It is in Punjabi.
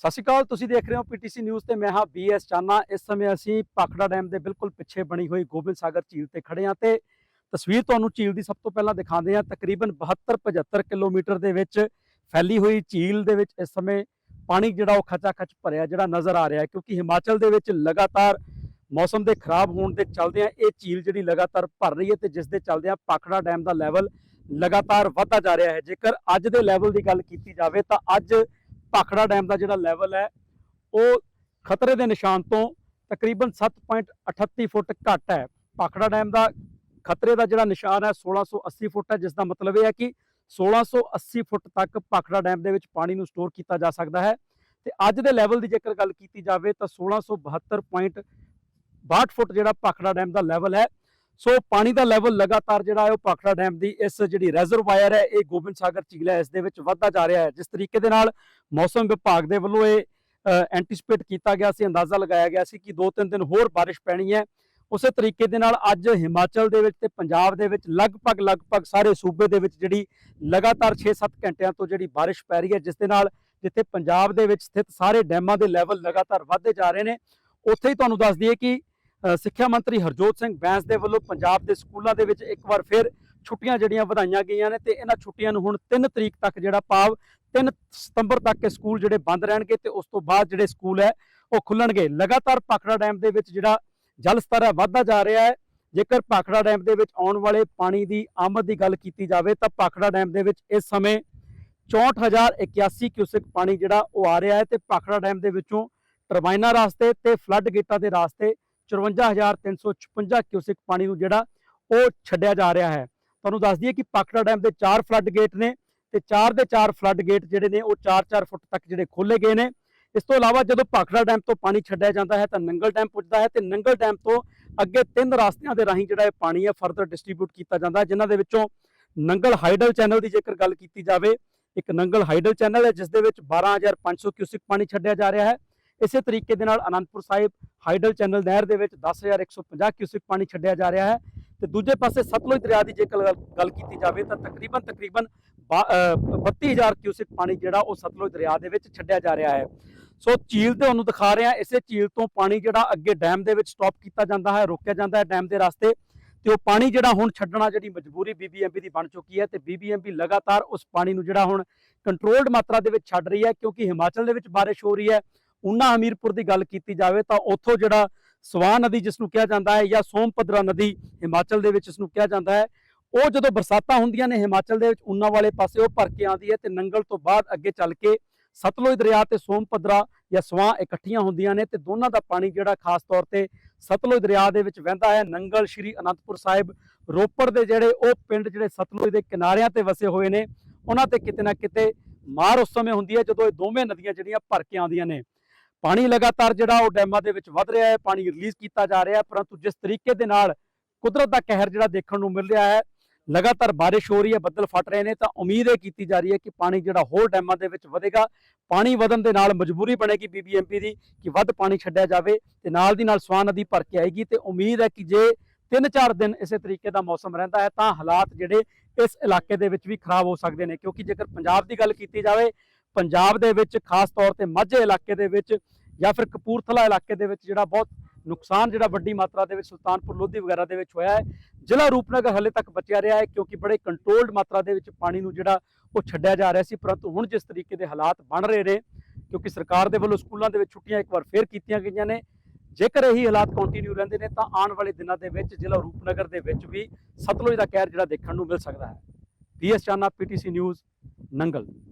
ਸਤਿ ਸ਼੍ਰੀ ਅਕਾਲ, ਤੁਸੀਂ ਦੇਖ ਰਹੇ ਹੋ ਪੀਟੀਸੀ ਨਿਊਜ਼ ਤੇ ਮੈਂ ਹਾਂ ਬੀਐਸ ਚਾਨਾ। ਇਸ ਸਮੇਂ ਅਸੀਂ ਪਾਖੜਾ ਡੈਮ ਦੇ ਬਿਲਕੁਲ ਪਿੱਛੇ ਬਣੀ ਹੋਈ ਗੋਬਿੰਦ ਸਾਗਰ ਝੀਲ ਤੇ ਖੜੇ ਹਾਂ ਤੇ ਤਸਵੀਰ ਤੁਹਾਨੂੰ ਝੀਲ ਦੀ ਸਭ ਤੋਂ ਪਹਿਲਾਂ ਦਿਖਾਉਂਦੇ ਹਾਂ। ਤਕਰੀਬਨ 72 75 ਕਿਲੋਮੀਟਰ ਦੇ ਵਿੱਚ ਫੈਲੀ ਹੋਈ ਝੀਲ ਦੇ ਵਿੱਚ ਇਸ ਸਮੇਂ ਪਾਣੀ ਜਿਹੜਾ ਉਹ ਖਚਾ ਖਚ ਭਰਿਆ, ਜਿਹੜਾ ਨਜ਼ਰ ਆ ਰਿਹਾ ਹੈ ਕਿਉਂਕਿ ਹਿਮਾਚਲ ਦੇ ਵਿੱਚ ਲਗਾਤਾਰ ਮੌਸਮ ਦੇ ਖਰਾਬ ਹੋਣ ਦੇ ਚੱਲਦਿਆਂ ਇਹ ਝੀਲ ਜਿਹੜੀ ਲਗਾਤਾਰ ਭਰ ਰਹੀ ਹੈ ਤੇ ਜਿਸ ਦੇ ਚੱਲਦਿਆਂ ਪਾਖੜਾ ਡੈਮ ਦਾ ਲੈਵਲ ਲਗਾਤਾਰ ਵਧਦਾ ਜਾ ਰਿਹਾ ਹੈ। ਜੇਕਰ ਅੱਜ ਦੇ ਲੈਵਲ ਦੀ ਗੱਲ ਕੀਤੀ ਜਾਵੇ ਤਾਂ ਅੱਜ ਭਾਖੜਾ ਡੈਮ ਦਾ ਜਿਹੜਾ ਲੈਵਲ ਹੈ, ਉਹ ਖਤਰੇ ਦੇ ਨਿਸ਼ਾਨ ਤੋਂ ਤਕਰੀਬਨ 7.38 ਫੁੱਟ ਘੱਟ ਹੈ। ਭਾਖੜਾ ਡੈਮ ਦਾ ਖਤਰੇ ਦਾ ਜਿਹੜਾ ਨਿਸ਼ਾਨ ਹੈ 1680 ਫੁੱਟ ਹੈ ਜਿਸ ਦਾ ਮਤਲਬ ਇਹ ਹੈ ਕਿ 1680 ਫੁੱਟ ਤੱਕ ਭਾਖੜਾ ਡੈਮ ਦੇ ਵਿੱਚ ਪਾਣੀ ਨੂੰ ਸਟੋਰ ਕੀਤਾ ਜਾ ਸਕਦਾ ਹੈ। ਤੇ ਅੱਜ ਦੇ ਲੈਵਲ ਦੀ ਜੇਕਰ ਗੱਲ ਕੀਤੀ ਜਾਵੇ ਤਾਂ 1672.62 ਫੁੱਟ ਜਿਹੜਾ ਭਾਖੜਾ ਡੈਮ ਦਾ ਲੈਵਲ ਹੈ ਸੋ ਪਾਣੀ ਦਾ ਲੈਵਲ ਲਗਾਤਾਰ ਜਿਹੜਾ ਹੈ ਉਹ ਭਾਖੜਾ ਡੈਮ ਦੀ ਇਸ ਜਿਹੜੀ ਰਿਜ਼ਰਵਾਇਰ ਹੈ, ਇਹ ਗੋਬਿੰਦ ਸਾਗਰ ਝੀਲ ਇਸ ਦੇ ਵਿੱਚ ਵਧਦਾ ਜਾ ਰਿਹਾ ਹੈ। ਜਿਸ ਤਰੀਕੇ ਦੇ ਨਾਲ ਮੌਸਮ ਵਿਭਾਗ ਦੇ ਵੱਲੋਂ ਇਹ ਐਂਟੀਸਪੇਟ ਕੀਤਾ ਗਿਆ ਸੀ, ਅੰਦਾਜ਼ਾ ਲਗਾਇਆ ਗਿਆ ਸੀ ਕਿ ਦੋ ਤਿੰਨ ਦਿਨ ਹੋਰ ਬਾਰਿਸ਼ ਪੈਣੀ ਹੈ। ਉਸੇ ਤਰੀਕੇ ਦੇ ਨਾਲ ਅੱਜ ਹਿਮਾਚਲ ਦੇ ਵਿੱਚ ਤੇ ਪੰਜਾਬ ਦੇ ਵਿੱਚ ਲਗਭਗ ਲਗਭਗ ਸਾਰੇ ਸੂਬੇ ਦੇ ਵਿੱਚ ਜਿਹੜੀ ਲਗਾਤਾਰ 6-7 ਘੰਟਿਆਂ ਤੋਂ ਜਿਹੜੀ ਬਾਰਿਸ਼ ਪੈ ਰਹੀ ਹੈ, ਜਿਸ ਦੇ ਨਾਲ ਜਿੱਥੇ ਪੰਜਾਬ ਦੇ ਵਿੱਚ ਸਥਿਤ ਸਾਰੇ ਡੈਮਾਂ ਦੇ ਲੈਵਲ ਲਗਾਤਾਰ ਵਧਦੇ ਜਾ ਰਹੇ ਨੇ, ਉੱਥੇ ਹੀ ਤੁਹਾਨੂੰ ਦੱਸ ਦਈਏ ਕਿ ਸਿੱਖਿਆ ਮੰਤਰੀ ਹਰਜੋਤ ਸਿੰਘ ਬੈਂਸ ਦੇ ਵੱਲੋਂ ਪੰਜਾਬ ਦੇ ਸਕੂਲਾਂ ਦੇ ਵਿੱਚ ਇੱਕ ਵਾਰ ਫਿਰ ਛੁੱਟੀਆਂ ਜਿਹੜੀਆਂ ਵਧਾਈਆਂ ਗਈਆਂ ਨੇ ਤੇ ਇਹਨਾਂ ਛੁੱਟੀਆਂ ਨੂੰ ਹੁਣ 3 ਤਰੀਕ ਤੱਕ ਜਿਹੜਾ ਭਾਵ 3 ਸਤੰਬਰ ਤੱਕ ਇਹ ਸਕੂਲ ਜਿਹੜੇ ਬੰਦ ਰਹਿਣਗੇ ਤੇ ਉਸ ਤੋਂ ਬਾਅਦ ਜਿਹੜੇ ਸਕੂਲ ਹੈ ਉਹ ਖੁੱਲਣਗੇ। ਲਗਾਤਾਰ ਪਾਖੜਾ ਡੈਮ ਦੇ ਵਿੱਚ ਜਿਹੜਾ ਜਲ ਸਤਰ ਹੈ, ਵਧਦਾ ਜਾ ਰਿਹਾ ਹੈ। ਜੇਕਰ ਪਾਖੜਾ ਡੈਮ ਦੇ ਵਿੱਚ ਆਉਣ ਵਾਲੇ ਪਾਣੀ ਦੀ ਆਮਦ ਦੀ ਗੱਲ ਕੀਤੀ ਜਾਵੇ ਤਾਂ ਪਾਖੜਾ ਡੈਮ ਦੇ ਵਿੱਚ ਇਸ ਸਮੇਂ 64081 ਕਿਊਸਿਕ ਪਾਣੀ ਜਿਹੜਾ ਉਹ ਆ ਰਿਹਾ ਹੈ ਤੇ ਪਾਖੜਾ ਡੈਮ ਦੇ ਵਿੱਚੋਂ ਟਰਬਾਈਨਾਂ ਰਾਸਤੇ ਤੇ ਫਲੱਡ ਗੇਟਾਂ ਦੇ ਰਾਸਤੇ 54356 ਕਿਊਸਿਕ ਪਾਣੀ ਨੂੰ ਜਿਹੜਾ ਉਹ ਛੱਡਿਆ ਜਾ ਰਿਹਾ ਹੈ। ਤੁਹਾਨੂੰ ਦੱਸ ਦਈਏ ਕਿ ਪਾਖੜਾ ਡੈਮ ਦੇ ਚਾਰ ਫਲੱਡ ਗੇਟ ਨੇ ਤੇ ਚਾਰ ਦੇ ਚਾਰ ਫਲੱਡ ਗੇਟ ਜਿਹੜੇ ਨੇ ਉਹ 4-4 ਫੁੱਟ ਤੱਕ ਜਿਹੜੇ ਖੋਲੇ ਗਏ ਨੇ। ਇਸ ਤੋਂ ਇਲਾਵਾ ਜਦੋਂ ਪਾਖੜਾ ਡੈਮ ਤੋਂ ਪਾਣੀ ਛੱਡਿਆ ਜਾਂਦਾ ਹੈ ਤਾਂ ਨੰਗਲ ਡੈਮ ਪੁੱਜਦਾ ਹੈ ਤੇ ਨੰਗਲ ਡੈਮ ਤੋਂ ਅੱਗੇ ਤਿੰਨ ਰਸਤਿਆਂ ਦੇ ਰਾਹੀਂ ਜਿਹੜਾ ਇਹ ਪਾਣੀ ਹੈ ਫਰਦਰ ਡਿਸਟ੍ਰੀਬਿਊਟ ਕੀਤਾ ਜਾਂਦਾ ਜਿਨ੍ਹਾਂ ਦੇ ਵਿੱਚੋਂ ਨੰਗਲ ਹਾਈਡਲ ਚੈਨਲ ਦੀ ਜੇਕਰ ਗੱਲ ਕੀਤੀ ਜਾਵੇ, ਇੱਕ ਨੰਗਲ ਹਾਈਡਲ ਚੈਨਲ ਹੈ ਜਿਸ ਦੇ ਵਿੱਚ 12500 ਕਿਊਸਿਕ ਪਾਣੀ ਛੱਡਿਆ ਜਾ ਰਿਹਾ ਹੈ। ਇਸੇ ਤਰੀਕੇ ਦੇ ਨਾਲ ਅਨੰਦਪੁਰ ਸਾਹਿਬ ਹਾਈਡਲ ਚੈਨਲ ਨਹਿਰ ਦੇ ਵਿੱਚ 10150 ਕਿਊਸਿਕ ਪਾਣੀ ਛੱਡਿਆ ਜਾ ਰਿਹਾ ਹੈ ਤੇ ਦੂਜੇ ਪਾਸੇ ਸਤਲੁਜ ਦਰਿਆ ਦੀ ਜੇਕਰ ਗੱਲ- ਗੱਲ ਕੀਤੀ ਜਾਵੇ ਤਾਂ ਤਕਰੀਬਨ ਤਕਰੀਬਨ ਬਾ- ਅਹ 32000 ਕਿਊਸਿਕ ਪਾਣੀ ਜਿਹੜਾ ਉਹ ਸਤਲੁਜ ਦਰਿਆ ਦੇ ਵਿੱਚ ਛੱਡਿਆ ਜਾ ਰਿਹਾ ਹੈ। ਸੋ ਝੀਲ ਤੇ ਉਹਨੂੰ ਦਿਖਾ ਰਿਹਾ, ਇਸੇ ਝੀਲ ਤੋਂ ਪਾਣੀ ਜਿਹੜਾ ਅੱਗੇ ਡੈਮ ਦੇ ਵਿੱਚ ਸਟਾਪ ਕੀਤਾ ਜਾਂਦਾ ਹੈ, ਰੋਕਿਆ ਜਾਂਦਾ ਹੈ ਡੈਮ ਦੇ ਰਸਤੇ ਤੇ ਉਹ ਪਾਣੀ ਜਿਹੜਾ ਹੁਣ ਛੱਡਣਾ ਜਿਹੜੀ ਮਜਬੂਰੀ ਬੀਬੀਐਮਬੀ ਦੀ ਬਣ ਚੁੱਕੀ ਹੈ ਤੇ ਬੀਬੀਐਮਬੀ ਲਗਾਤਾਰ ਉਸ ਪਾਣੀ ਨੂੰ ਜਿਹੜਾ ਹੁਣ ਕੰਟਰੋਲਡ ਮਾਤਰਾ ਦੇ ਵਿੱਚ ਛੱਡ ਰਹੀ ਹੈ ਕਿਉਂਕਿ ਹਿਮਾਚਲ ਦੇ ਵਿੱਚ ਬਾਰਿਸ਼ ਹੋ ਰਹੀ ਹੈ। ਉਨਾ ਹਮੀਰਪੁਰ ਦੀ ਗੱਲ ਕੀਤੀ ਜਾਵੇ ਤਾਂ ਉੱਥੋਂ ਜਿਹੜਾ ਸਵਾਨ ਨਦੀ ਜਿਸ ਨੂੰ ਕਿਹਾ ਜਾਂਦਾ ਹੈ ਜਾਂ ਸੋਮਪਦਰਾ ਨਦੀ ਹਿਮਾਚਲ ਦੇ ਵਿੱਚ ਇਸ ਨੂੰ ਕਿਹਾ ਜਾਂਦਾ ਹੈ, ਉਹ ਜਦੋਂ ਬਰਸਾਤਾਂ ਹੁੰਦੀਆਂ ਨੇ ਹਿਮਾਚਲ ਦੇ ਵਿੱਚ ਉਨਾ ਵਾਲੇ ਪਾਸੇ ਉਹ ਭਰ ਕੇ ਆਉਂਦੀ ਹੈ ਤੇ ਨੰਗਲ ਤੋਂ ਬਾਅਦ ਅੱਗੇ ਚੱਲ ਕੇ ਸਤਲੁਜ ਦਰਿਆ ਤੇ ਸੋਮਪਦਰਾ ਜਾਂ ਸਵਾਂ ਇਕੱਠੀਆਂ ਹੁੰਦੀਆਂ ਨੇ ਤੇ ਦੋਨਾਂ ਦਾ ਪਾਣੀ ਜਿਹੜਾ ਖਾਸ ਤੌਰ ਤੇ ਸਤਲੁਜ ਦਰਿਆ ਦੇ ਵਿੱਚ ਵਹਿੰਦਾ ਹੈ। ਨੰਗਲ ਸ਼੍ਰੀ ਅਨੰਦਪੁਰ ਸਾਹਿਬ, ਰੋਪੜ ਦੇ ਜਿਹੜੇ ਉਹ ਪਿੰਡ ਜਿਹੜੇ ਸਤਲੁਜ ਦੇ ਕਿਨਾਰਿਆਂ ਤੇ ਵਸੇ ਹੋਏ ਨੇ ਉਹਨਾਂ ਤੇ ਕਿਤੇ ਨਾ ਕਿਤੇ ਮਾਰ ਉਸ ਸਮੇਂ ਹੁੰਦੀ ਹੈ ਜਦੋਂ ਇਹ ਦੋਵੇਂ ਨਦੀਆਂ ਜਿਹੜੀਆਂ ਭਰ ਕੇ ਆਉਂਦੀਆਂ ਨੇ। ਪਾਣੀ ਲਗਾਤਾਰ ਜਿਹੜਾ ਉਹ ਡੈਮਾਂ ਦੇ ਵਿੱਚ ਵਧ ਰਿਹਾ ਹੈ, ਪਾਣੀ ਰਿਲੀਜ਼ ਕੀਤਾ ਜਾ ਰਿਹਾ ਹੈ, ਪਰੰਤੂ ਜਿਸ ਤਰੀਕੇ ਦੇ ਨਾਲ ਕੁਦਰਤ ਦਾ ਕਹਿਰ ਜਿਹੜਾ ਦੇਖਣ ਨੂੰ ਮਿਲ ਰਿਹਾ ਹੈ, ਲਗਾਤਾਰ ਬਾਰਿਸ਼ ਹੋ ਰਹੀ ਹੈ, ਬੱਦਲ ਫਟ ਰਹੇ ਨੇ, ਤਾਂ ਉਮੀਦ ਇਹ ਕੀਤੀ ਜਾ ਰਹੀ ਹੈ ਕਿ ਪਾਣੀ ਜਿਹੜਾ ਹੋਰ ਡੈਮਾਂ ਦੇ ਵਿੱਚ ਵਧੇਗਾ। ਪਾਣੀ ਵਧਣ ਦੇ ਨਾਲ ਮਜਬੂਰੀ ਬਣੇਗੀ ਬੀਬੀਐਮਪੀ ਦੀ ਕਿ ਵੱਧ ਪਾਣੀ ਛੱਡਿਆ ਜਾਵੇ ਤੇ ਨਾਲ ਦੀ ਨਾਲ ਸਵਾਨ ਨਦੀ ਭਰ ਕੇ ਆਏਗੀ ਤੇ ਉਮੀਦ ਹੈ ਕਿ ਜੇ 3-4 ਦਿਨ ਇਸੇ ਤਰੀਕੇ ਦਾ ਮੌਸਮ ਰਹਿੰਦਾ ਹੈ, ਤਾਂ ਹਾਲਾਤ ਜਿਹੜੇ ਇਸ ਇਲਾਕੇ ਦੇ ਵਿੱਚ ਵੀ ਖਰਾਬ ਹੋ ਸਕਦੇ ਨੇ। ਕਿਉਂਕਿ ਜੇਕਰ ਪੰਜਾਬ ਦੀ ਗੱਲ ਕੀਤੀ ਜਾਵੇ ਪੰਜਾਬ ਦੇ ਵਿੱਚ ਖਾਸ ਤੌਰ ਤੇ ਮਾਝੇ ਇਲਾਕੇ ਦੇ ਵਿੱਚ ਜਾਂ ਫਿਰ ਕਪੂਰਥਲਾ ਇਲਾਕੇ ਦੇ ਵਿੱਚ ਜਿਹੜਾ ਬਹੁਤ ਨੁਕਸਾਨ ਜਿਹੜਾ ਵੱਡੀ ਮਾਤਰਾ ਦੇ ਵਿੱਚ ਸੁਲਤਾਨਪੁਰ ਲੋਧੀ ਵਗੈਰਾ ਦੇ ਵਿੱਚ ਹੋਇਆ ਹੈ, ਜ਼ਿਲ੍ਹਾ ਰੂਪਨਗਰ ਹਲੇ ਤੱਕ ਬਚਿਆ ਰਿਹਾ ਹੈ ਕਿਉਂਕਿ ਬੜੇ ਕੰਟਰੋਲਡ ਮਾਤਰਾ ਦੇ ਵਿੱਚ ਪਾਣੀ ਨੂੰ ਜਿਹੜਾ ਉਹ ਛੱਡਿਆ ਜਾ ਰਿਹਾ ਸੀ, ਪਰੰਤੂ ਹੁਣ ਜਿਸ ਤਰੀਕੇ ਦੇ ਹਾਲਾਤ ਬਣ ਰਹੇ ਨੇ, ਕਿਉਂਕਿ ਸਰਕਾਰ ਦੇ ਵੱਲੋਂ ਸਕੂਲਾਂ ਦੇ ਵਿੱਚ ਛੁੱਟੀਆਂ ਇੱਕ ਵਾਰ ਫੇਰ ਕੀਤੀਆਂ ਗਈਆਂ ਨੇ, ਜੇਕਰ ਇਹੀ ਹਾਲਾਤ ਕੰਟੀਨਿਊ ਰਹਿੰਦੇ ਨੇ ਤਾਂ ਆਉਣ ਵਾਲੇ ਦਿਨਾਂ ਦੇ ਵਿੱਚ ਜ਼ਿਲ੍ਹਾ ਰੂਪਨਗਰ ਦੇ ਵਿੱਚ ਵੀ ਸਤਲੁਜ ਦਾ ਕਹਿਰ ਜਿਹੜਾ ਦੇਖਣ ਨੂੰ ਮਿਲ ਸਕਦਾ ਹੈ। BS Chana PTC news, Nangal.